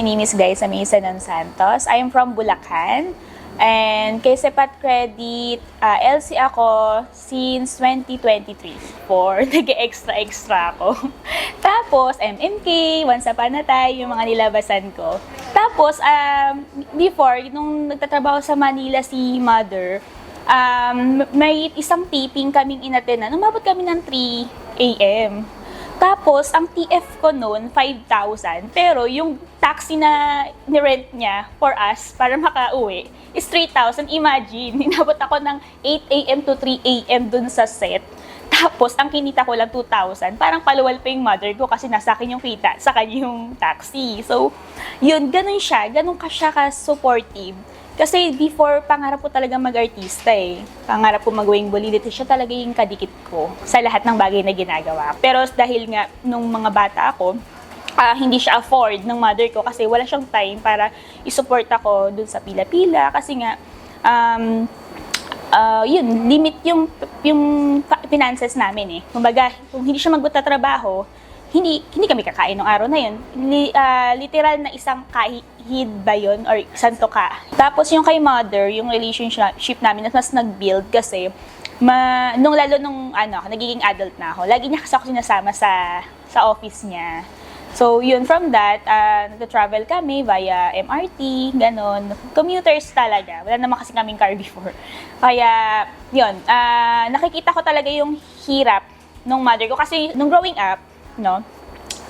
My name is Glyza Mason Santos. I am from Bulacan. And kay Sepat Credit, ah, LC ako since 2023. For nag-extra-extra ako. Tapos, MMK, Once Upon a Time, yung mga nilabasan ko. Tapos, um, before, nung nagtatrabaho sa Manila si Mother, um, may isang taping kaming inatenan. Umabot kami ng 3 a.m. Tapos, ang TF ko noon, 5,000. Pero yung taxi na ni-rent niya for us para makauwi is 3,000. Imagine, inabot ako ng 8 a.m. to 3 a.m. dun sa set. Tapos, ang kinita ko lang 2,000. Parang paluwal pa yung mother ko kasi nasa akin yung kita, sa kanya yung taxi. So, yun, ganun siya. Ganun ka siya ka-supportive. Kasi before, pangarap ko talaga mag-artista eh. Pangarap ko mag-wing bully. Siya talaga yung kadikit ko sa lahat ng bagay na ginagawa. Pero dahil nga, nung mga bata ako, ah, hindi siya afford ng mother ko kasi wala siyang time para isupport ako dun sa pila-pila. Kasi nga, um, ah, yun, limit yung, yung finances namin eh. Kumbaga, kung hindi siya magtatrabaho, hindi hindi kami kakain ng araw na yun. Li, ah, literal na isang kahid ba yun or isang tuka. Tapos yung kay mother, yung relationship namin mas nag-build kasi ma, nung lalo nung ano, nagiging adult na ako, lagi niya kasi ako sinasama sa sa office niya. So, yun, from that, uh, nag-travel kami via MRT, ganon. Commuters talaga. Wala naman kasi kaming car before. Kaya, yun, ah, nakikita ko talaga yung hirap nung mother ko. Kasi, nung growing up, no,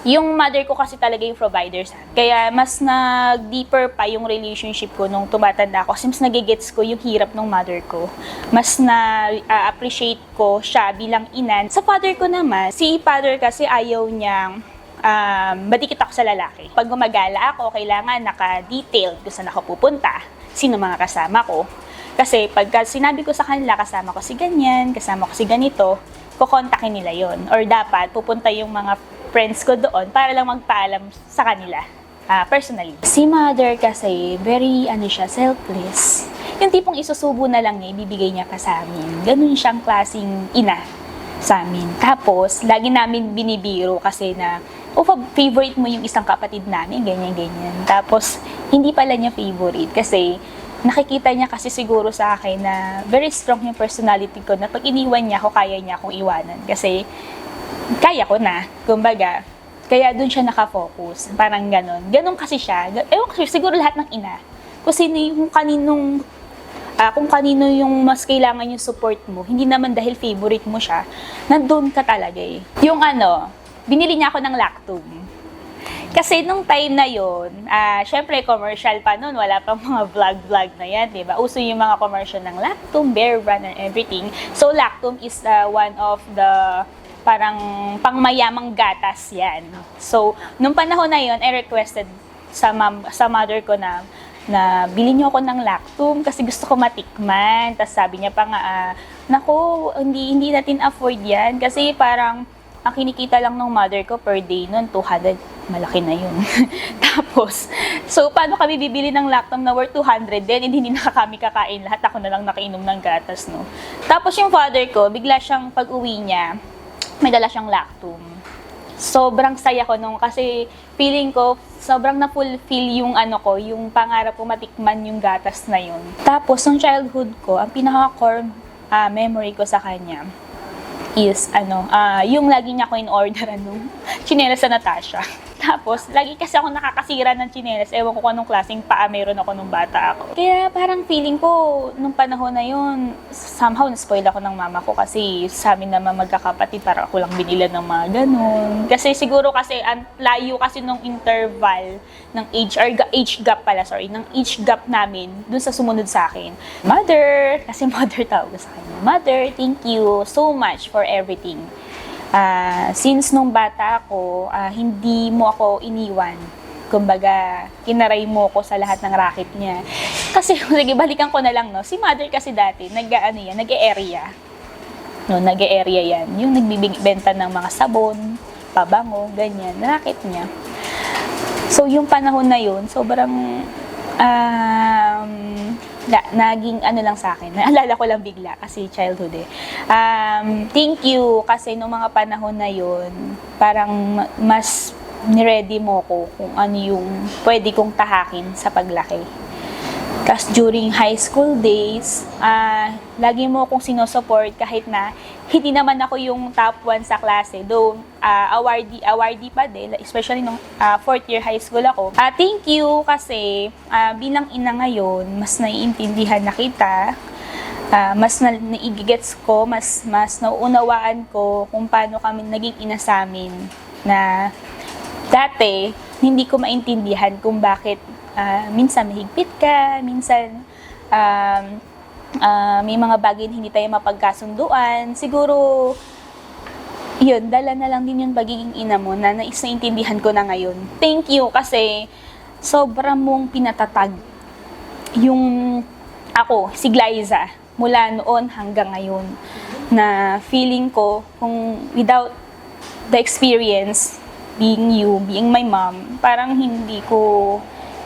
yung mother ko kasi talaga yung provider sa akin. Kaya mas nag-deeper pa yung relationship ko nung tumatanda ako. Mas nagigets ko yung hirap ng mother ko. Mas na-appreciate ko siya bilang ina. Sa father ko naman, si father kasi ayaw niyang um, madikit ako sa lalaki. Pag gumagala ako, kailangan naka-detailed kung saan ako pupunta, sino mga kasama ko. Kasi pagka sinabi ko sa kanila, kasama ko si ganyan, kasama ko si ganito, kukontakin nila yon Or dapat pupunta yung mga friends ko doon para lang magpaalam sa kanila. ah, personally. Si mother kasi, very, ano siya, selfless. Yung tipong isusubo na lang niya, ibibigay niya pa sa amin. Ganun siyang klasing ina sa amin. Tapos, lagi namin binibiro kasi na, oh, fa- favorite mo yung isang kapatid namin, ganyan, ganyan. Tapos, hindi pala niya favorite kasi nakikita niya kasi siguro sa akin na very strong yung personality ko na pag iniwan niya ako, kaya niya akong iwanan. Kasi, kaya ko na. Kumbaga, kaya doon siya nakafocus. Parang ganon. Ganon kasi siya. Ewan ko, siguro lahat ng ina. Kung sino yung kaninong ah, kung kanino yung mas kailangan yung support mo, hindi naman dahil favorite mo siya, nandun ka talaga eh. Yung ano, binili niya ako ng Lactum. Kasi nung time na yon, ah, syempre commercial pa noon, wala pang mga vlog-vlog na yan, di ba? Uso yung mga commercial ng Lactum, Bear Brand, and everything. So Lactum is ah, one of the parang pangmayamang gatas yan. So, nung panahon na yon, I requested sa, mam, sa mother ko na na bilhin niyo ako ng lactum kasi gusto ko matikman. Tapos sabi niya pa nga, ah, naku, hindi, hindi natin afford yan. Kasi parang, ang kinikita lang ng mother ko per day nun, 200, malaki na yun. Tapos, so paano kami bibili ng lactum na worth 200 din, hindi, hindi na kami kakain lahat, ako na lang nakainom ng gatas, no. Tapos yung father ko, bigla siyang pag-uwi niya, may dala siyang lactum sobrang saya ko nung kasi feeling ko sobrang na-fulfill yung ano ko, yung pangarap ko matikman yung gatas na yun. Tapos, nung childhood ko, ang pinaka-core ah, memory ko sa kanya is ano, ah, yung lagi niya ako in order ano, chinelas sa Natasha. Tapos, lagi kasi ako nakakasira ng chinelas. Ewan ko kung anong klaseng paa meron ako nung bata ako. Kaya parang feeling ko, nung panahon na yun, somehow na-spoil ako ng mama ko kasi sa amin naman magkakapatid, para ako lang binila ng mga ganun. Kasi siguro kasi, ang layo kasi nung interval ng age, or age gap pala, sorry, ng age gap namin dun sa sumunod sa akin. Mother, kasi mother tawag sa kanya. Mother, thank you so much for everything. Ah, since nung bata ako, ah, hindi mo ako iniwan. Kumbaga, kinaray mo ko sa lahat ng racket niya. Kasi, sige, balikan ko na lang, no? Si mother kasi dati, nag-ano yan, nag-area. No, nag-area yan. Yung nagbibenta ng mga sabon, pabango, ganyan, racket niya. So, yung panahon na yun, sobrang um, na, naging ano lang sa akin. Naalala ko lang bigla kasi childhood eh. Um, thank you kasi nung mga panahon na yun, parang ma- mas niready mo ko kung ano yung pwede kong tahakin sa paglaki. Tapos during high school days, ah lagi mo akong sinusupport kahit na hindi naman ako yung top 1 sa klase. Though ah, awardee, awardee pa din, especially nung ah, fourth year high school ako. Ah thank you kasi ah, bilang ina ngayon, mas naiintindihan na kita. Ah, mas na, naigigets ko, mas mas nauunawaan ko kung paano kami naging ina sa amin na dati hindi ko maintindihan kung bakit ah, minsan mahigpit ka, minsan um, ah, may mga bagay na hindi tayo mapagkasunduan. Siguro yun, dala na lang din yung pagiging ina mo na nais naintindihan ko na ngayon. Thank you kasi sobra mong pinatatag yung ako, si Glyza, mula noon hanggang ngayon, na feeling ko kung without the experience, being you, being my mom, parang hindi ko,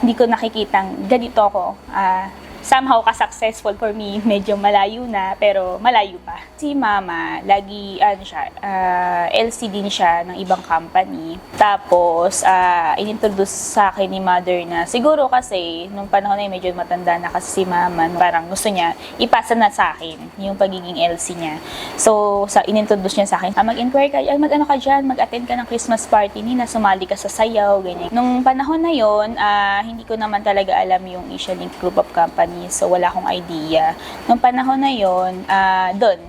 hindi ko nakikitang ganito ako. ah somehow ka-successful for me, medyo malayo na, pero malayo pa. Si mama, lagi, ano siya, ah, LC din siya ng ibang company. Tapos, ah, inintroduce sa akin ni mother na, siguro kasi, nung panahon na yun, medyo matanda na kasi si mama, parang gusto niya, ipasa na sa akin, yung pagiging LC niya. So, sa, inintroduce niya sa akin, ah, mag-inquire ka, ay, mag-ano ka dyan, mag-attend ka ng Christmas party nila, sumali ka sa sayaw, ganyan. Nung panahon na yon ah, hindi ko naman talaga alam yung Asia Link Group of Companies, so wala akong idea. Nung panahon na yon ah, doon,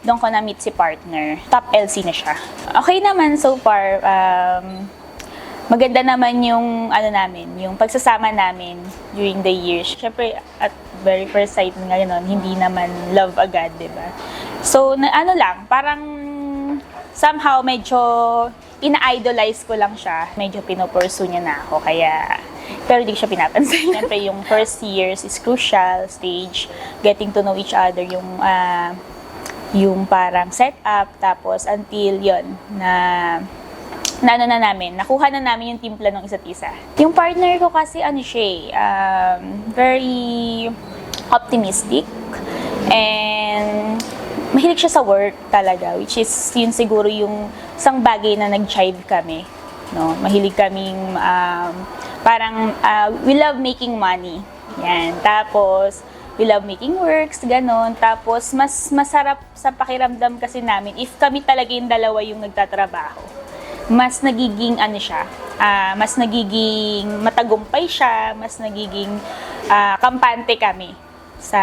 doon ko na-meet si partner. Top LC na siya. Okay naman so far. Um, maganda naman yung ano namin, yung pagsasama namin during the years. Siyempre, at very first sight nga yun, hindi naman love agad, di ba? So, na, ano lang, parang somehow medyo ina-idolize ko lang siya. Medyo pinopursue niya na ako, kaya pero hindi siya pinapansin. Siyempre, yung first years is crucial stage, getting to know each other, yung ah, yung parang setup, tapos until yon na na ano na namin, nakuha na namin yung timpla ng isa't isa. Yung partner ko kasi ano siya, eh, um, very optimistic and mahilig siya sa work talaga, which is yun siguro yung isang bagay na nag-chive kami. No? Mahilig kaming um, parang uh, we love making money. Yan. Tapos, we love making works, ganon. Tapos, mas masarap sa pakiramdam kasi namin if kami talaga yung dalawa yung nagtatrabaho. Mas nagiging ano siya, ah, mas nagiging matagumpay siya, mas nagiging ah, kampante kami sa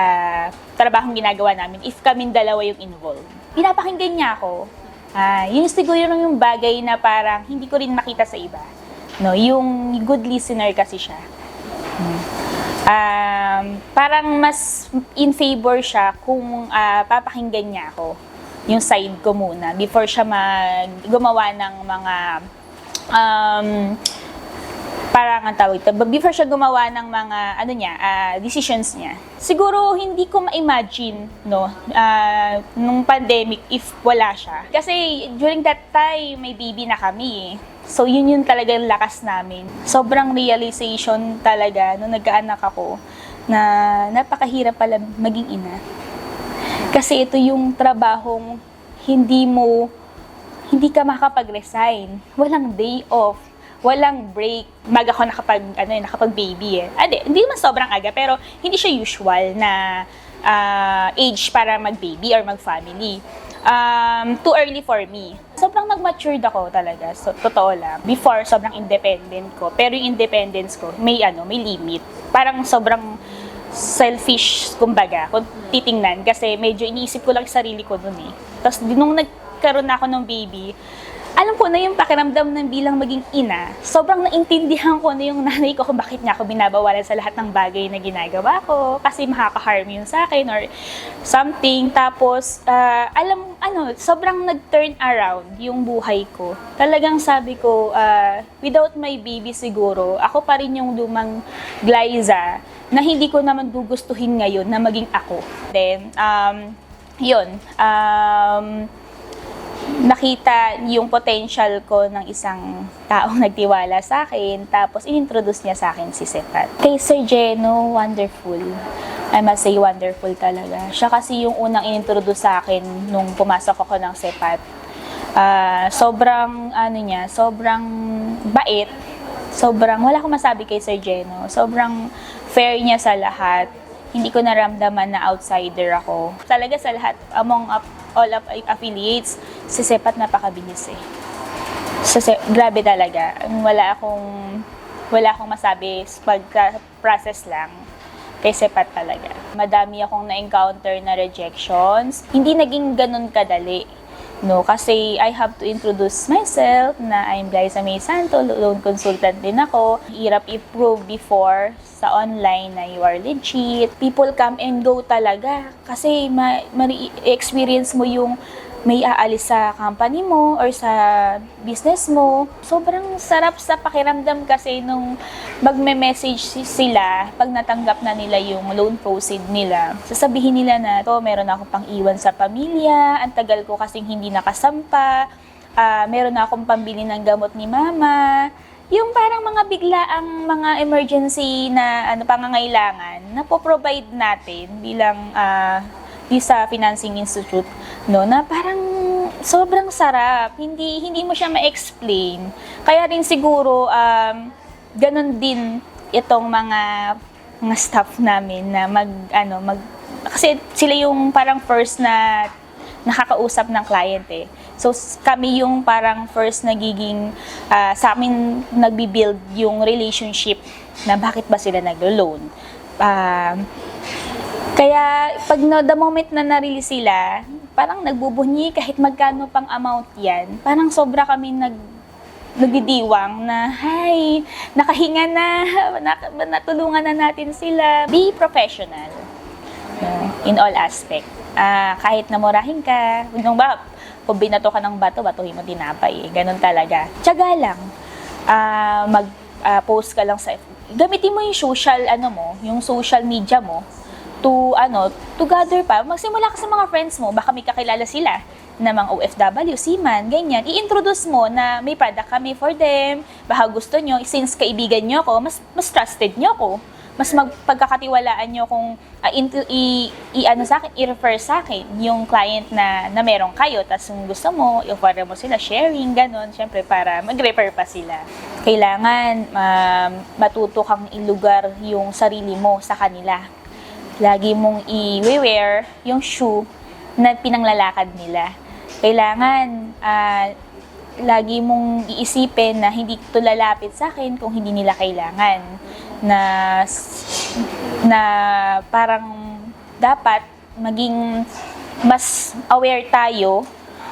trabahong ginagawa namin if kami dalawa yung involved. Pinapakinggan niya ako. Ah, yun siguro yung bagay na parang hindi ko rin makita sa iba. No, yung good listener kasi siya. Um, parang mas in favor siya kung ah, papakinggan niya ako yung side ko muna before siya mag gumawa ng mga um, parang ang tawag ito, before siya gumawa ng mga ano niya, ah, decisions niya. Siguro hindi ko ma-imagine no ah, nung pandemic if wala siya. Kasi during that time may baby na kami. eh. So yun yun yung lakas namin. Sobrang realization talaga nung nagkaanak ako na napakahirap pala maging ina. Kasi ito yung trabahong hindi mo hindi ka makapag-resign. Walang day off walang break. Mag ako nakapag, ano, eh, nakapag baby eh. Ade, hindi naman sobrang aga, pero hindi siya usual na ah, age para mag-baby or mag-family. Um, too early for me. Sobrang nag-matured ako talaga. So, totoo lang. Before, sobrang independent ko. Pero yung independence ko, may ano, may limit. Parang sobrang selfish, kumbaga, kung titingnan. Kasi medyo iniisip ko lang sarili ko dun eh. Tapos, nung nagkaroon na ako ng baby, alam ko na yung pakiramdam ng bilang maging ina. Sobrang naintindihan ko na yung nanay ko kung bakit niya ako binabawalan sa lahat ng bagay na ginagawa ko kasi makaka-harm yun sa akin or something. Tapos, ah, alam, ano, sobrang nag-turn around yung buhay ko. Talagang sabi ko, ah, without my baby siguro, ako pa rin yung lumang Glyza na hindi ko naman gugustuhin ngayon na maging ako. Then, um, yun, um, nakita yung potential ko ng isang taong nagtiwala sa akin, tapos inintroduce niya sa akin si Sepat. Kay Sir Geno, wonderful. I must say wonderful talaga. Siya kasi yung unang inintroduce sa akin nung pumasok ako ng Sepat. Ah, sobrang, ano niya, sobrang bait. Sobrang, wala akong masabi kay Sir Jeno. Sobrang fair niya sa lahat. Hindi ko naramdaman na outsider ako. Talaga sa lahat, among up, all of affiliates, si Sepat napakabilis eh. So, se- grabe talaga. Wala akong, wala akong masabi pagka-process lang kay Sepat talaga. Madami akong na-encounter na rejections. Hindi naging ganun kadali. No, kasi I have to introduce myself na I'm Glyza May Santo, loan consultant din ako. Hirap i-prove before sa online na you are legit. People come and go talaga kasi ma- ma-experience mo yung may aalis sa company mo or sa business mo. Sobrang sarap sa pakiramdam kasi nung magme-message si- sila pag natanggap na nila yung loan proceed nila. Sasabihin nila na, to meron ako pang iwan sa pamilya, ang tagal ko kasing hindi nakasampa, ah, meron na akong pambili ng gamot ni mama. Yung parang mga biglaang mga emergency na ano pangangailangan na po-provide natin bilang di sa financing institute no na parang sobrang sarap hindi hindi mo siya ma-explain kaya rin siguro um, ganun din itong mga mga staff namin na mag ano mag kasi sila yung parang first na nakakausap ng client eh. So kami yung parang first nagiging ah, sa amin nagbi-build yung relationship na bakit ba sila naglo-loan. Um, kaya pag no, the moment na na-release sila, parang nagbubunyi kahit magkano pang amount yan. Parang sobra kami nag nagdidiwang na, hi, nakahinga na, natulungan na natin sila. Be professional no, in all aspect. Ah, kahit namurahin ka, nung ba, kung binato ka ng bato, batuhin mo tinapay. Eh. Ganun talaga. Tiyaga lang. Ah, mag-post ka lang sa... Gamitin mo yung social, ano mo, yung social media mo to ano, to gather pa. Magsimula ka sa mga friends mo, baka may kakilala sila na mga OFW, seaman, ganyan. I-introduce mo na may product kami for them. Baka gusto nyo, since kaibigan nyo ako, mas, mas trusted nyo ako. Mas magpagkakatiwalaan nyo kung ah, into, i, i, ano sa akin, i-refer sa akin yung client na, na meron kayo. Tapos kung gusto mo, i-offer mo sila sharing, ganun. Siyempre, para mag-refer pa sila. Kailangan um, matuto kang ilugar yung sarili mo sa kanila lagi mong i-wear yung shoe na pinanglalakad nila. Kailangan ah, lagi mong iisipin na hindi ito lalapit sa akin kung hindi nila kailangan. Na, na parang dapat maging mas aware tayo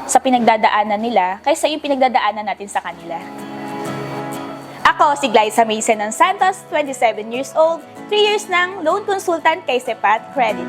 sa pinagdadaanan nila kaysa yung pinagdadaanan natin sa kanila. Ako si Glyza Mason ng Santos, 27 years old, 3 years ng loan consultant kay Sepat Credit.